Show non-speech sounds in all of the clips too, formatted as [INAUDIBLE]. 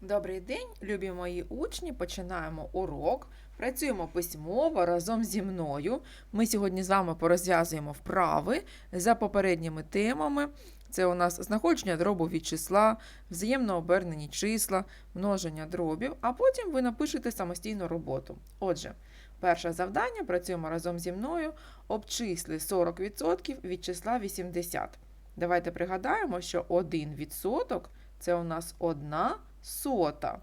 Добрий день, любі мої учні. Починаємо урок. Працюємо письмово разом зі мною. Ми сьогодні з вами порозв'язуємо вправи за попередніми темами. Це у нас знаходження дробу від числа, взаємно обернені числа, множення дробів, а потім ви напишете самостійну роботу. Отже, перше завдання працюємо разом зі мною. Обчисли 40% від числа 80. Давайте пригадаємо, що 1% це у нас одна сота.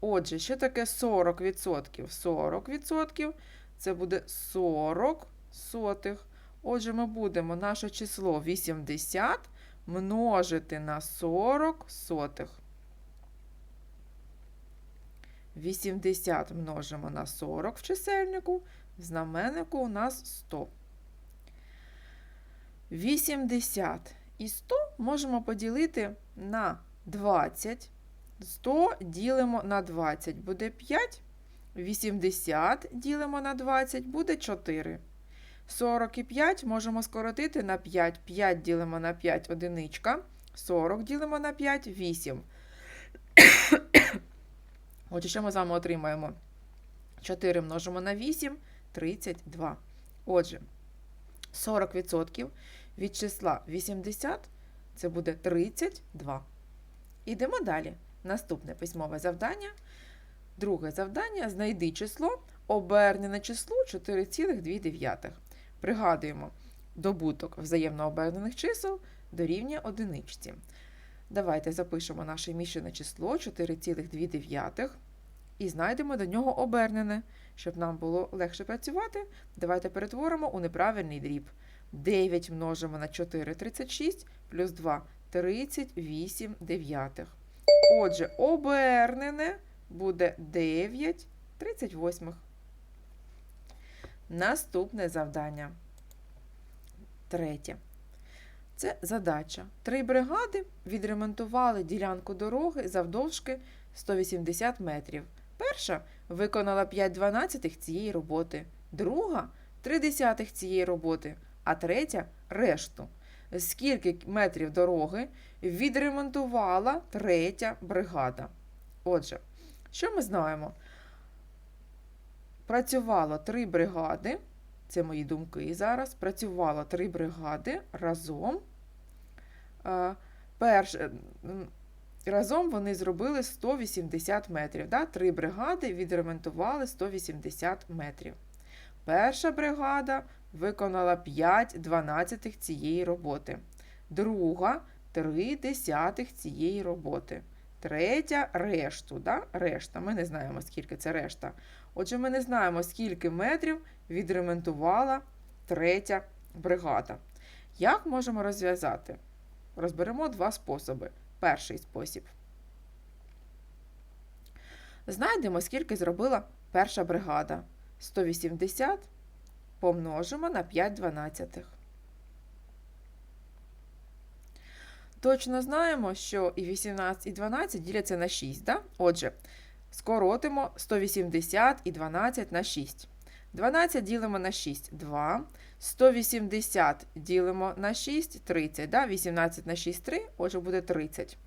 Отже, що таке 40%? 40% це буде 40 сотих. Отже, ми будемо наше число 80 множити на 40 сотих. 80 множимо на 40 в чисельнику, в знаменнику у нас 100. 80 і 100 можемо поділити на 20. 100 ділимо на 20 буде 5. 80 ділимо на 20 буде 4. 45 можемо скоротити на 5. 5 ділимо на 5 одиничка. 40 ділимо на 5 8. [COUGHS] Отже, що ми з вами отримаємо? 4 множимо на 8 32. Отже, 40% від числа 80 це буде 32. Ідемо далі. Наступне письмове завдання. Друге завдання знайди число, обернене число 4,2. Пригадуємо, добуток взаємно обернених чисел дорівнює одиничці. Давайте запишемо наше мішане число 4,2 і знайдемо до нього обернене. Щоб нам було легше працювати, давайте перетворимо у неправильний дріб. 9 множимо на 4 36 плюс 2 38 дев'ятих. Отже, обернене буде 9 38. Наступне завдання. Третє. Це задача. Три бригади відремонтували ділянку дороги завдовжки 180 метрів. Перша виконала 5 дванадцятих цієї роботи, друга 3 десятих цієї роботи, а третя решту. Скільки метрів дороги відремонтувала третя бригада? Отже, що ми знаємо? Працювало три бригади, це мої думки зараз. Працювало три бригади разом. Е, Перш, разом вони зробили 180 метрів. Да? Три бригади відремонтували 180 метрів. Перша бригада виконала 5 дванадцятих цієї роботи. Друга 3 десятих цієї роботи. Третя решту. Да? Решта. Ми не знаємо, скільки це решта. Отже, ми не знаємо, скільки метрів відремонтувала третя бригада. Як можемо розв'язати? Розберемо два способи. Перший спосіб. Знайдемо, скільки зробила перша бригада. 180 помножимо на 5 дванадцятих. Точно знаємо, що і 18, і 12 діляться на 6. Да? Отже, скоротимо 180 і 12 на 6. 12 ділимо на 6 2. 180 ділимо на 6 30. Да? 18 на 6 3, отже, буде 30.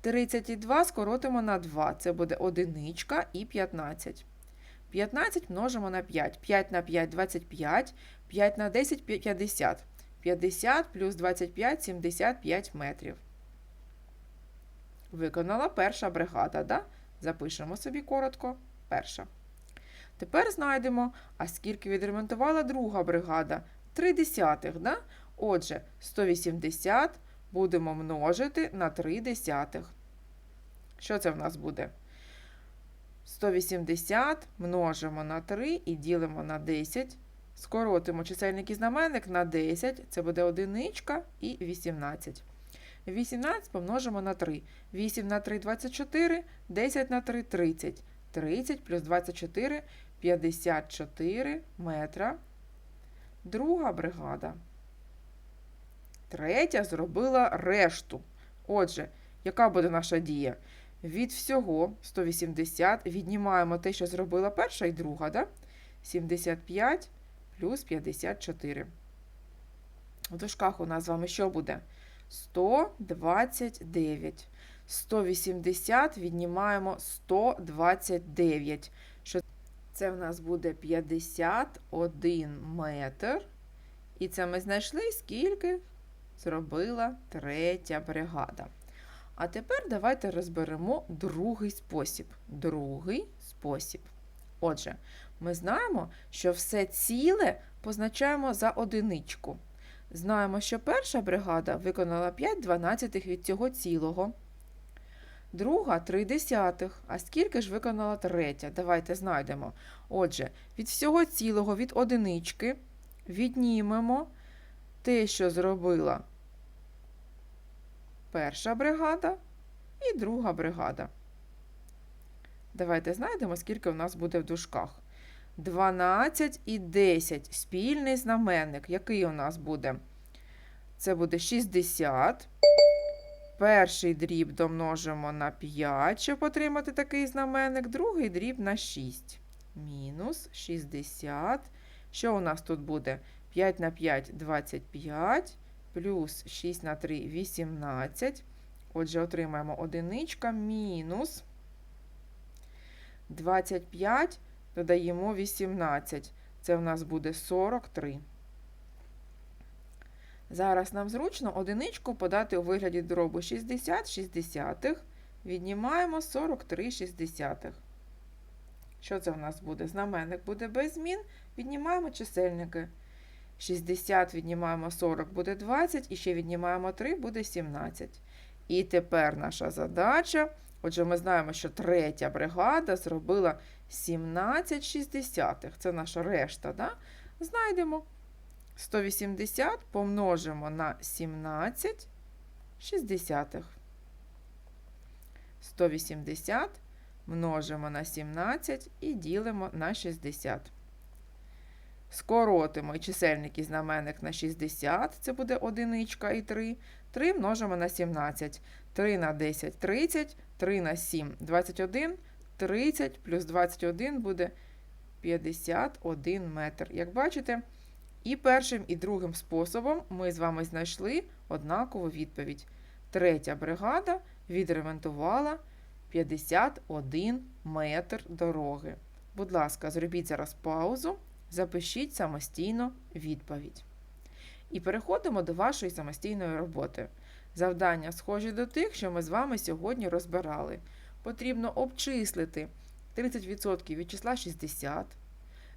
32 скоротимо на 2. Це буде одиничка і 15. 15 множимо на 5. 5 на 5 25, 5 на 10 50. 50 плюс 25 75 метрів. Виконала перша бригада, да? Запишемо собі коротко. Перша. Тепер знайдемо, а скільки відремонтувала друга бригада? 3 десятих, да? Отже, 180 будемо множити на 3 десятих. Що це в нас буде? 180 множимо на 3 і ділимо на 10. Скоротимо чисельник і знаменник на 10, це буде одиничка і 18. 18 помножимо на 3. 8 на 3 – 24, 10 на 3 – 30. 30 плюс 24 – 54 метра. Друга бригада. Третя зробила решту. Отже, яка буде наша дія? Від всього 180 віднімаємо те, що зробила перша і друга, да? 75 плюс 54. В дужках у нас з вами що буде? 129. 180 віднімаємо 129. Що це в нас буде 51 метр. І це ми знайшли, скільки зробила третя бригада. А тепер давайте розберемо другий спосіб. Другий спосіб. Отже, ми знаємо, що все ціле позначаємо за одиничку. Знаємо, що перша бригада виконала 5 дванадцятих від цього цілого. Друга 3 десятих. А скільки ж виконала третя? Давайте знайдемо. Отже, від всього цілого, від одинички, віднімемо те, що зробила перша бригада і друга бригада. Давайте знайдемо, скільки у нас буде в дужках. 12 і 10 спільний знаменник. Який у нас буде? Це буде 60. Перший дріб домножимо на 5, щоб отримати такий знаменник. Другий дріб на 6. Мінус 60. Що у нас тут буде? 5 на 5 – 25. Плюс 6 на 3 – 18. Отже, отримаємо одиничка мінус 25 додаємо 18. Це в нас буде 43. Зараз нам зручно одиничку подати у вигляді дробу 60 шістдесятих. Віднімаємо 43 шістдесятих. Що це в нас буде? Знаменник буде без змін. Віднімаємо чисельники. 60 віднімаємо 40 буде 20, і ще віднімаємо 3 буде 17. І тепер наша задача. Отже, ми знаємо, що третя бригада зробила 17 шістдесятих. Це наша решта. Да? Знайдемо 180 помножимо на 17 шістдесятих. 180 множимо на 17 і ділимо на 60. Скоротимо чисельник і знаменник на 60, це буде одиничка і 3. 3 множимо на 17. 3 на 10 – 30, 3 на 7 – 21, 30 плюс 21 буде 51 метр. Як бачите, і першим, і другим способом ми з вами знайшли однакову відповідь. Третя бригада відремонтувала 51 метр дороги. Будь ласка, зробіть зараз паузу, запишіть самостійно відповідь. І переходимо до вашої самостійної роботи. Завдання схожі до тих, що ми з вами сьогодні розбирали. Потрібно обчислити 30% від числа 60,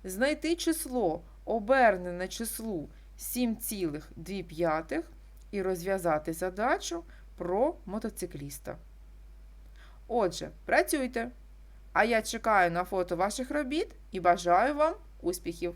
знайти число, обернене числу 7,2 і розв'язати задачу про мотоцикліста. Отже, працюйте! А я чекаю на фото ваших робіт і бажаю вам успіхів!